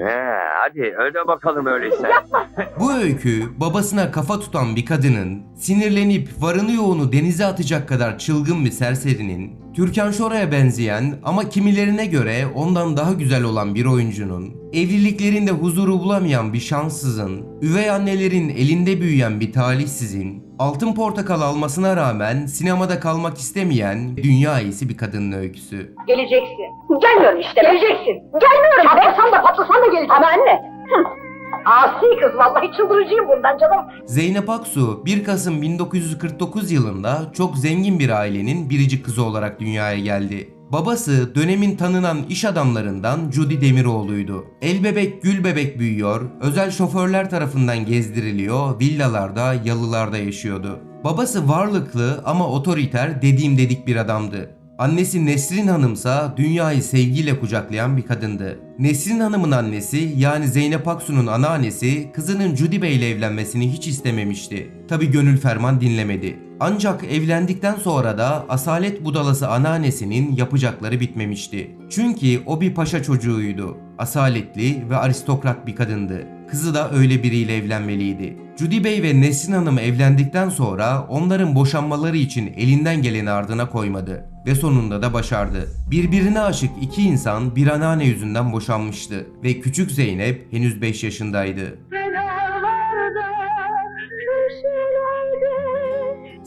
Ee, hadi öde bakalım öyleyse. Bu öykü babasına kafa tutan bir kadının, sinirlenip varını yoğunu denize atacak kadar çılgın bir serserinin, Türkan Şoray'a benzeyen ama kimilerine göre ondan daha güzel olan bir oyuncunun, evliliklerinde huzuru bulamayan bir şanssızın, üvey annelerin elinde büyüyen bir talihsizin, altın portakal almasına rağmen sinemada kalmak istemeyen dünya iyisi bir kadının öyküsü. Geleceksin. Gelmiyorum işte. Geleceksin. Gelmiyorum. Çarpılsan da patlasan da geleceksin. Ama anne. Asi kız vallahi çıldırıcıyım bundan canım. Zeynep Aksu 1 Kasım 1949 yılında çok zengin bir ailenin biricik kızı olarak dünyaya geldi. Babası dönemin tanınan iş adamlarından Judy Demiroğlu'ydu. El bebek gül bebek büyüyor, özel şoförler tarafından gezdiriliyor, villalarda, yalılarda yaşıyordu. Babası varlıklı ama otoriter dediğim dedik bir adamdı. Annesi Nesrin Hanımsa dünyayı sevgiyle kucaklayan bir kadındı. Nesrin Hanım'ın annesi yani Zeynep Aksu'nun anneannesi kızının Judy Bey ile evlenmesini hiç istememişti. Tabi gönül ferman dinlemedi. Ancak evlendikten sonra da asalet budalası anneannesinin yapacakları bitmemişti. Çünkü o bir paşa çocuğuydu. Asaletli ve aristokrat bir kadındı. Kızı da öyle biriyle evlenmeliydi. Judy Bey ve Nesrin Hanım evlendikten sonra onların boşanmaları için elinden geleni ardına koymadı ve sonunda da başardı. Birbirine aşık iki insan bir anneanne yüzünden boşanmıştı ve küçük Zeynep henüz 5 yaşındaydı.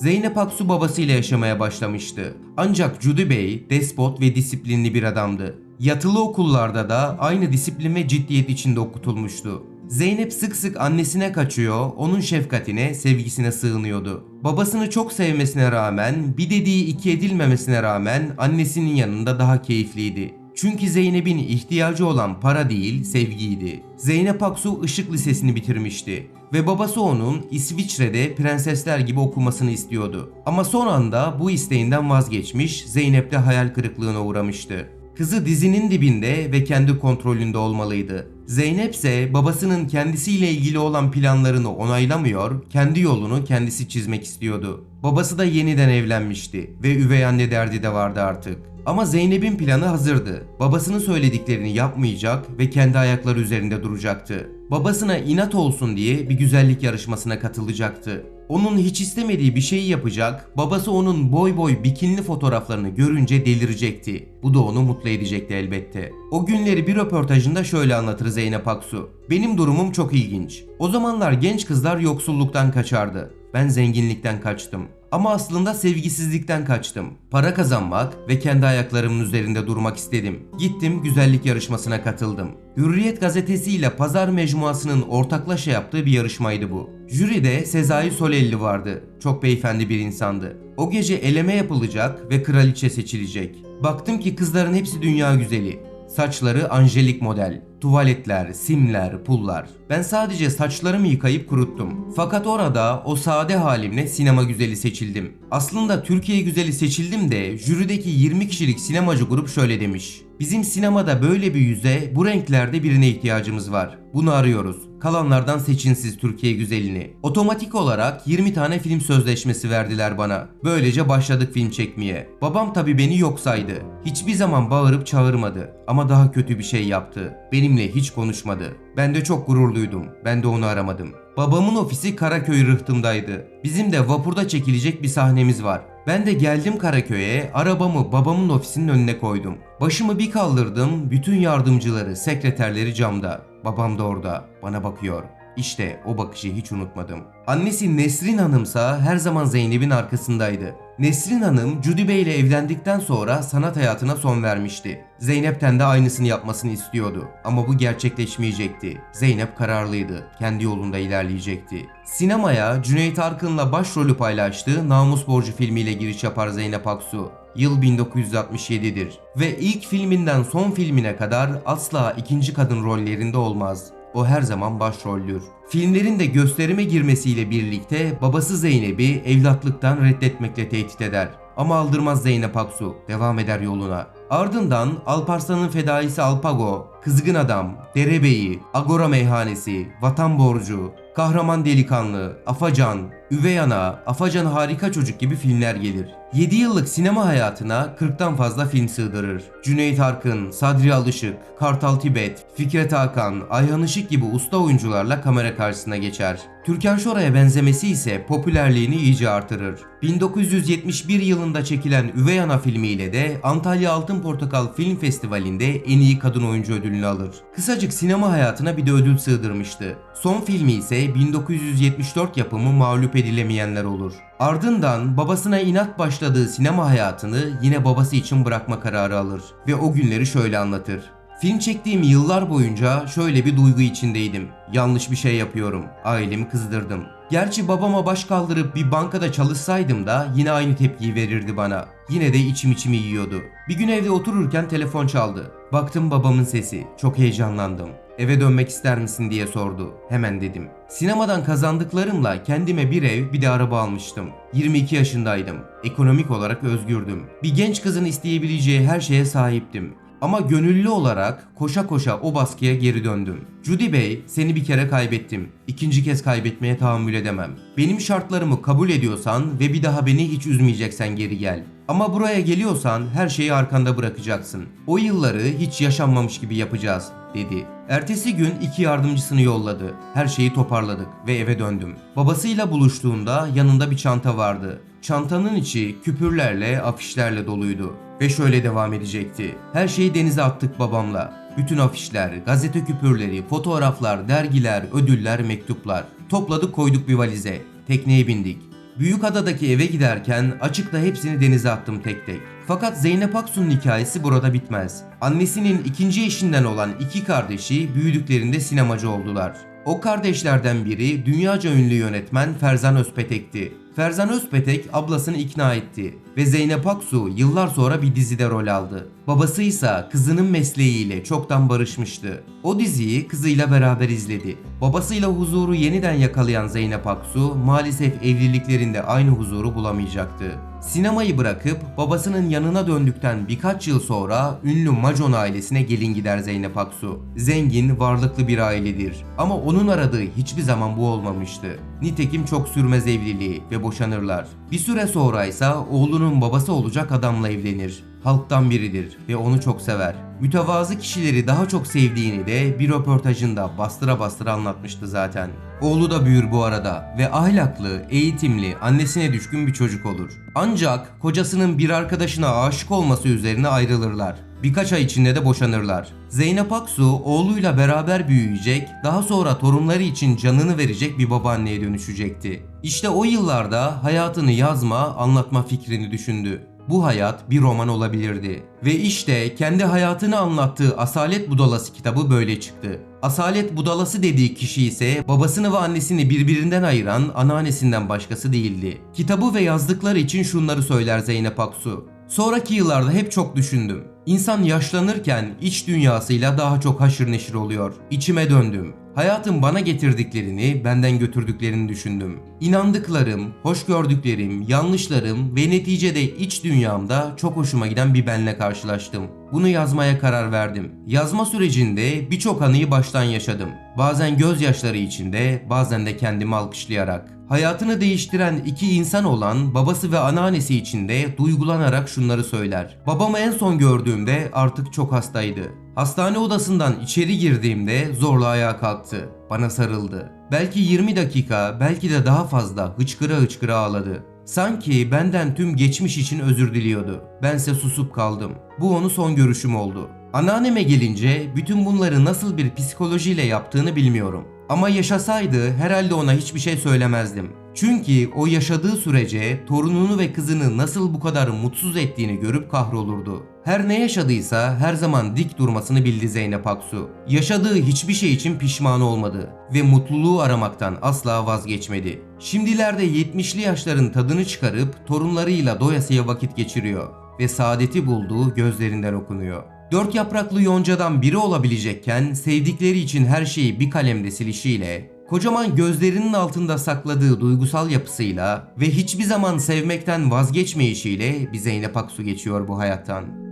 Zeynep Aksu babasıyla yaşamaya başlamıştı. Ancak Judy Bey despot ve disiplinli bir adamdı. Yatılı okullarda da aynı disiplin ve ciddiyet içinde okutulmuştu. Zeynep sık sık annesine kaçıyor, onun şefkatine, sevgisine sığınıyordu. Babasını çok sevmesine rağmen, bir dediği iki edilmemesine rağmen annesinin yanında daha keyifliydi. Çünkü Zeynep'in ihtiyacı olan para değil, sevgiydi. Zeynep Aksu Işık Lisesi'ni bitirmişti ve babası onun İsviçre'de prensesler gibi okumasını istiyordu. Ama son anda bu isteğinden vazgeçmiş, Zeynep de hayal kırıklığına uğramıştı. Kızı dizinin dibinde ve kendi kontrolünde olmalıydı. Zeynep ise babasının kendisiyle ilgili olan planlarını onaylamıyor, kendi yolunu kendisi çizmek istiyordu. Babası da yeniden evlenmişti ve üvey anne derdi de vardı artık. Ama Zeynep'in planı hazırdı. Babasının söylediklerini yapmayacak ve kendi ayakları üzerinde duracaktı. Babasına inat olsun diye bir güzellik yarışmasına katılacaktı. Onun hiç istemediği bir şeyi yapacak, babası onun boy boy bikinli fotoğraflarını görünce delirecekti. Bu da onu mutlu edecekti elbette. O günleri bir röportajında şöyle anlatır Zeynep Aksu. Benim durumum çok ilginç. O zamanlar genç kızlar yoksulluktan kaçardı. Ben zenginlikten kaçtım. Ama aslında sevgisizlikten kaçtım. Para kazanmak ve kendi ayaklarımın üzerinde durmak istedim. Gittim güzellik yarışmasına katıldım. Hürriyet gazetesi ile Pazar Mecmuası'nın ortaklaşa yaptığı bir yarışmaydı bu. Jüride Sezai Solelli vardı. Çok beyefendi bir insandı. O gece eleme yapılacak ve kraliçe seçilecek. Baktım ki kızların hepsi dünya güzeli. Saçları anjelik model. Tuvaletler, simler, pullar. Ben sadece saçlarımı yıkayıp kuruttum. Fakat orada o sade halimle sinema güzeli seçildim. Aslında Türkiye güzeli seçildim de jürideki 20 kişilik sinemacı grup şöyle demiş. Bizim sinemada böyle bir yüze, bu renklerde birine ihtiyacımız var. Bunu arıyoruz. Kalanlardan seçin siz Türkiye güzelini. Otomatik olarak 20 tane film sözleşmesi verdiler bana. Böylece başladık film çekmeye. Babam tabi beni yok saydı. Hiçbir zaman bağırıp çağırmadı. Ama daha kötü bir şey yaptı. Benimle hiç konuşmadı. Ben de çok gururluydum. Ben de onu aramadım. Babamın ofisi Karaköy rıhtımdaydı. Bizim de vapurda çekilecek bir sahnemiz var. Ben de geldim Karaköy'e, arabamı babamın ofisinin önüne koydum. Başımı bir kaldırdım, bütün yardımcıları, sekreterleri camda. Babam da orada, bana bakıyor. İşte o bakışı hiç unutmadım. Annesi Nesrin Hanımsa her zaman Zeynep'in arkasındaydı. Nesrin Hanım Judy Bey ile evlendikten sonra sanat hayatına son vermişti. Zeynep'ten de aynısını yapmasını istiyordu. Ama bu gerçekleşmeyecekti. Zeynep kararlıydı. Kendi yolunda ilerleyecekti. Sinemaya Cüneyt Arkın'la başrolü paylaştığı Namus Borcu filmiyle giriş yapar Zeynep Aksu. Yıl 1967'dir ve ilk filminden son filmine kadar asla ikinci kadın rollerinde olmaz. O her zaman başroldür. Filmlerin de gösterime girmesiyle birlikte babası Zeynep'i evlatlıktan reddetmekle tehdit eder. Ama aldırmaz Zeynep Aksu, devam eder yoluna. Ardından Alparslan'ın fedaisi Alpago, Kızgın Adam, Derebeyi, Agora Meyhanesi, Vatan Borcu, Kahraman Delikanlı, Afacan, Üvey Ana, Afacan Harika Çocuk gibi filmler gelir. 7 yıllık sinema hayatına 40'tan fazla film sığdırır. Cüneyt Arkın, Sadri Alışık, Kartal Tibet, Fikret Hakan, Ayhan Işık gibi usta oyuncularla kamera karşısına geçer. Türkan Şoray'a benzemesi ise popülerliğini iyice artırır. 1971 yılında çekilen Üvey Ana filmiyle de Antalya Altın Portakal Film Festivali'nde en iyi kadın oyuncu ödülünü alır. Kısacık sinema hayatına bir de ödül sığdırmıştı. Son filmi ise 1974 yapımı Mağlup Edilemeyenler olur. Ardından babasına inat başladığı sinema hayatını yine babası için bırakma kararı alır ve o günleri şöyle anlatır. Film çektiğim yıllar boyunca şöyle bir duygu içindeydim. Yanlış bir şey yapıyorum. Ailemi kızdırdım. Gerçi babama baş kaldırıp bir bankada çalışsaydım da yine aynı tepkiyi verirdi bana. Yine de içim içimi yiyordu. Bir gün evde otururken telefon çaldı. Baktım babamın sesi. Çok heyecanlandım. Eve dönmek ister misin diye sordu. Hemen dedim. Sinemadan kazandıklarımla kendime bir ev bir de araba almıştım. 22 yaşındaydım. Ekonomik olarak özgürdüm. Bir genç kızın isteyebileceği her şeye sahiptim. Ama gönüllü olarak koşa koşa o baskıya geri döndüm. Judy Bey, seni bir kere kaybettim. İkinci kez kaybetmeye tahammül edemem. Benim şartlarımı kabul ediyorsan ve bir daha beni hiç üzmeyeceksen geri gel. Ama buraya geliyorsan her şeyi arkanda bırakacaksın. O yılları hiç yaşanmamış gibi yapacağız, dedi. Ertesi gün iki yardımcısını yolladı. Her şeyi toparladık ve eve döndüm. Babasıyla buluştuğunda yanında bir çanta vardı. Çantanın içi küpürlerle, afişlerle doluydu. Ve şöyle devam edecekti. Her şeyi denize attık babamla. Bütün afişler, gazete küpürleri, fotoğraflar, dergiler, ödüller, mektuplar. Topladık koyduk bir valize. Tekneye bindik. Büyükada'daki eve giderken açıkta hepsini denize attım tek tek. Fakat Zeynep Aksu'nun hikayesi burada bitmez. Annesinin ikinci eşinden olan iki kardeşi büyüdüklerinde sinemacı oldular. O kardeşlerden biri dünyaca ünlü yönetmen Ferzan Özpetek'ti. Ferzan Özpetek ablasını ikna etti ve Zeynep Aksu yıllar sonra bir dizide rol aldı. Babası ise kızının mesleğiyle çoktan barışmıştı. O diziyi kızıyla beraber izledi. Babasıyla huzuru yeniden yakalayan Zeynep Aksu maalesef evliliklerinde aynı huzuru bulamayacaktı. Sinemayı bırakıp babasının yanına döndükten birkaç yıl sonra ünlü Macon ailesine gelin gider Zeynep Aksu. Zengin, varlıklı bir ailedir. Ama onun aradığı hiçbir zaman bu olmamıştı. Nitekim çok sürmez evliliği ve boşanırlar. Bir süre sonra ise oğlunun babası olacak adamla evlenir. Halktan biridir ve onu çok sever. Mütevazı kişileri daha çok sevdiğini de bir röportajında bastıra bastıra anlatmıştı zaten. Oğlu da büyür bu arada ve ahlaklı, eğitimli, annesine düşkün bir çocuk olur. Ancak kocasının bir arkadaşına aşık olması üzerine ayrılırlar. Birkaç ay içinde de boşanırlar. Zeynep Aksu oğluyla beraber büyüyecek, daha sonra torunları için canını verecek bir babaanneye dönüşecekti. İşte o yıllarda hayatını yazma, anlatma fikrini düşündü. Bu hayat bir roman olabilirdi. Ve işte kendi hayatını anlattığı Asalet Budalası kitabı böyle çıktı. Asalet Budalası dediği kişi ise babasını ve annesini birbirinden ayıran anneannesinden başkası değildi. Kitabı ve yazdıkları için şunları söyler Zeynep Aksu. Sonraki yıllarda hep çok düşündüm. İnsan yaşlanırken iç dünyasıyla daha çok haşır neşir oluyor. İçime döndüm. Hayatın bana getirdiklerini, benden götürdüklerini düşündüm. İnandıklarım, hoş gördüklerim, yanlışlarım ve neticede iç dünyamda çok hoşuma giden bir benle karşılaştım. Bunu yazmaya karar verdim. Yazma sürecinde birçok anıyı baştan yaşadım. Bazen gözyaşları içinde, bazen de kendimi alkışlayarak. Hayatını değiştiren iki insan olan babası ve anneannesi için de duygulanarak şunları söyler. Babamı en son gördüğümde artık çok hastaydı. Hastane odasından içeri girdiğimde zorla ayağa kalktı. Bana sarıldı. Belki 20 dakika, belki de daha fazla hıçkıra hıçkıra ağladı. Sanki benden tüm geçmiş için özür diliyordu. Bense susup kaldım. Bu onu son görüşüm oldu. Anneanneme gelince bütün bunları nasıl bir psikolojiyle yaptığını bilmiyorum. Ama yaşasaydı herhalde ona hiçbir şey söylemezdim. Çünkü o yaşadığı sürece torununu ve kızını nasıl bu kadar mutsuz ettiğini görüp kahrolurdu. Her ne yaşadıysa her zaman dik durmasını bildi Zeynep Aksu. Yaşadığı hiçbir şey için pişman olmadı ve mutluluğu aramaktan asla vazgeçmedi. Şimdilerde 70'li yaşların tadını çıkarıp torunlarıyla doyasıya vakit geçiriyor ve saadeti bulduğu gözlerinden okunuyor. Dört yapraklı yoncadan biri olabilecekken sevdikleri için her şeyi bir kalemde silişiyle, kocaman gözlerinin altında sakladığı duygusal yapısıyla ve hiçbir zaman sevmekten vazgeçmeyişiyle bir Zeynep Aksu geçiyor bu hayattan.